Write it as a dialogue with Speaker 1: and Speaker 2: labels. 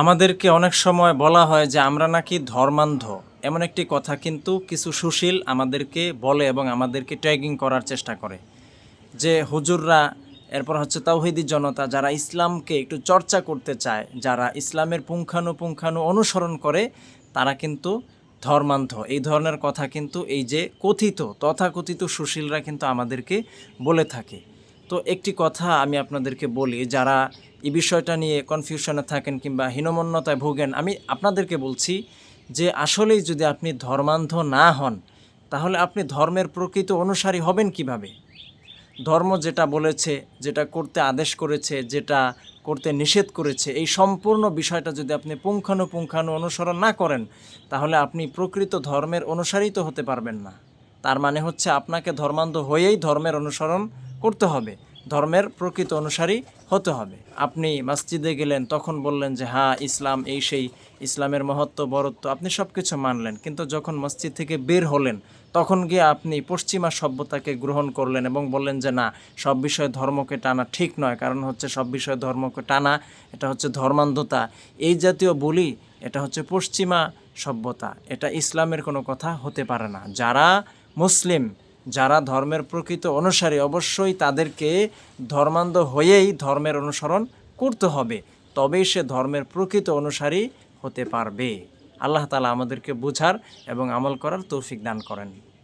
Speaker 1: আমাদেরকে অনেক সময় বলা হয় যে আমরা নাকি ধর্মান্ধ। এমন একটি কথা কিন্তু কিছু সুশীল আমাদেরকে বলে এবং আমাদেরকে ট্যাগিং করার চেষ্টা করে। যে হুজুররা, এরপর হচ্ছে তাওহিদি জনতা যারা ইসলামকে একটু চর্চা করতে চায়, যারা ইসলামের পুঙ্খানুপুঙ্খানু অনুসরণ করে, তারা কিন্তু ধর্মান্ধ। এই ধরনের কথা কিন্তু এই যে কথিত, তথাকথিত সুশীলরা কিন্তু আমাদেরকে বলে থাকে। তো একটি কথা আমি আপনাদেরকে বলি, যারা এই বিষয়টা নিয়ে কনফিউশনে থাকেন কিংবা হীনমন্যতায় ভোগেন, আমি আপনাদেরকে বলছি যে আসলেই যদি আপনি ধর্মান্ধ না হন, তাহলে আপনি ধর্মের প্রকৃত অনুসারী হবেন কীভাবে? ধর্ম যেটা বলেছে, যেটা করতে আদেশ করেছে, যেটা করতে নিষেধ করেছে, এই সম্পূর্ণ বিষয়টা যদি আপনি পুঙ্খানুপুঙ্খানু অনুসরণ না করেন, তাহলে আপনি প্রকৃত ধর্মের অনুসারী তো হতে পারবেন না। তার মানে হচ্ছে আপনাকে ধর্মান্ধ হয়েই ধর্মের অনুসরণ করতে হবে। ধর্মের প্রকৃত অনুসারী হতে হবে। আপনি মসজিদে গেলেন, তখন বললেন যে হ্যাঁ ইসলাম এই সেই, ইসলামের মহত্ব, বরত্ব, আপনি সব কিছু মানলেন। কিন্তু যখন মসজিদ থেকে বের হলেন, তখন গিয়ে আপনি পশ্চিমা সভ্যতাকে গ্রহণ করলেন এবং বললেন যে, না, সব বিষয়ে ধর্মকে টানা ঠিক নয়। কারণ হচ্ছে সব বিষয়ে ধর্মকে টানা, এটা হচ্ছে ধর্মান্ধতা। এই জাতীয় বলি, এটা হচ্ছে পশ্চিমা সভ্যতা। এটা ইসলামের কোনো কথা হতে পারে না। যারা মুসলিম যারা ধর্মের প্রকৃত অনুসারী, অবশ্যই তাদেরকে ধর্মান্ধ হয়েই ধর্মের অনুসরণ করতে হবে। তবেই সে ধর্মের প্রকৃত অনুসারী হতে পারবে। আল্লাহ তালা আমাদেরকে বুঝার এবং আমল করার তৌফিক দান করেন।